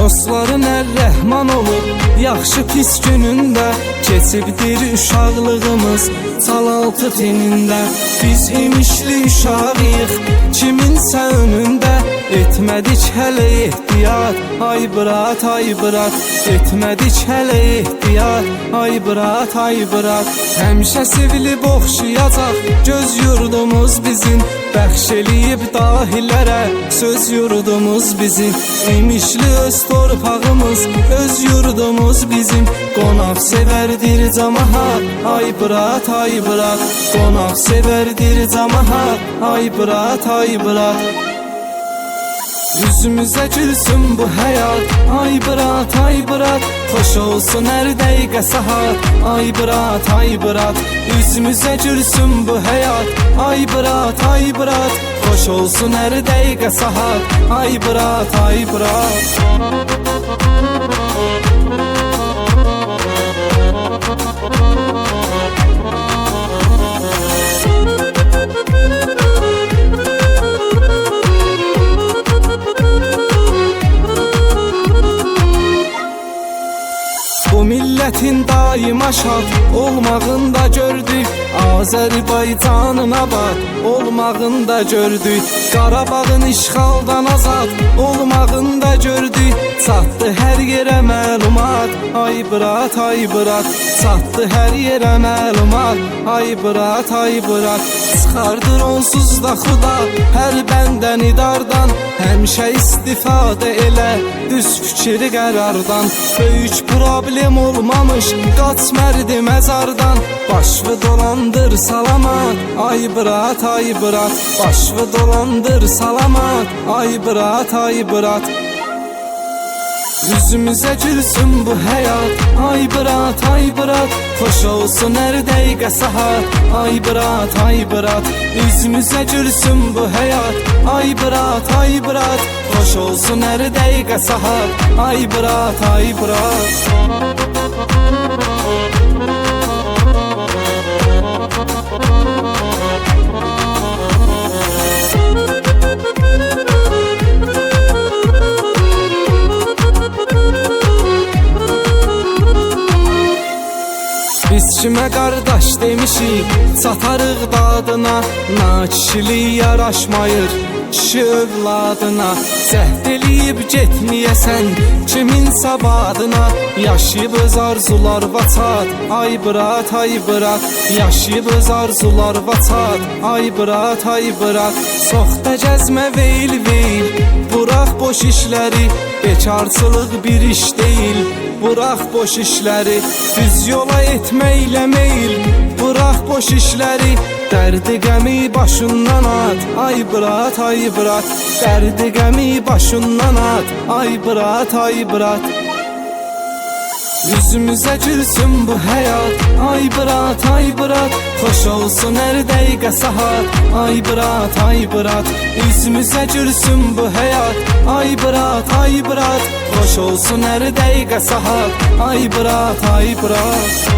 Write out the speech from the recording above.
Dostların hər rəhman olur Yaxşı pis günündə Keçibdir uşaqlığımız Çalaltı tenində Biz imişli uşağıyıq Kiminsə önündə Etmədik hələ ehtiyat Ay bırat, ay bırat Etmədik hələ ehtiyat Ay bırat, ay bırat Həmişə sevilib oxşayacaq Göz yurdumuz bizim. Bəxş eləyib dahilərə Söz yurdumuz bizim. İmişli öz torpağımız Öz yurdumuz bizim Qonaq sevərdir camahat Ay bırat, ay bırat Qonaq sevərdir camahat Ay bırat, ay bırat Yüzümüze gülsün bu hayat. Ay bırat ay bırat Hoş olsun her dəqiqə saat Ay bırat ay bırat Yüzümüze gülsün bu hayat. Ay bırat ay bırat Hoş olsun her dəqiqə saat Ay bırat ay bırat Bu milletin daima şad olmağında gördük Azerbaycanın abad olmağında gördük Qarabağın işğaldan azad olmağında gördük Çatdı hər yerə məlumat Ay bırat, ay bırat. Çatdı hər yerə məlumat Ay bırat, ay bırat Çıxardır onsuz da xuda Hər bəndən idardan Həmişə istifadə elə Düz fikri qərardan. Böyük problem olmamış Qaç mərdi məzardan. Başvı dolandır salamat Ay bırat, ay bırat Başvı dolandır salamat Ay bırat, ay bırat Yüzümüze gülsün bu hayat. Ay bırat ay bırat Hoş olsun her dəqiqə saat Ay bırat ay bırat Yüzümüze gülsün bu hayat. Ay bırat ay bırat Hoş olsun her dəqiqə saat Ay bırat ay bırat Kimə qardaş demişik Çatarıq dadına Nakişilik yaraşmayır Kişi övladına Cəhd eləyib getməyəsən Kimin sabadına? Yaşayıb öz arzular vaçat Ay bırat, ay bırat Yaşayıb öz arzular vaçat Ay bırat, ay bırat Soxda gəzmə veyl veyl Bırax boş işləri Bekarçılıq bir iş deyil Bırax boş işləri Düz yola etməklə meyil Bırax boş işləri Dərdi qəmi başından at Ay bırat, ay bırat Dərdi qəmi başından at Ay bırat, ay bırat Yüzümüze gülsün bu hayat Ay bırat ay bırat Hoş olsun her dəqiqə saat Ay bırat ay bırat Yüzümüze gülsün bu hayat Ay bırat ay bırat Hoş olsun her dəqiqə saat Ay bırat ay bırat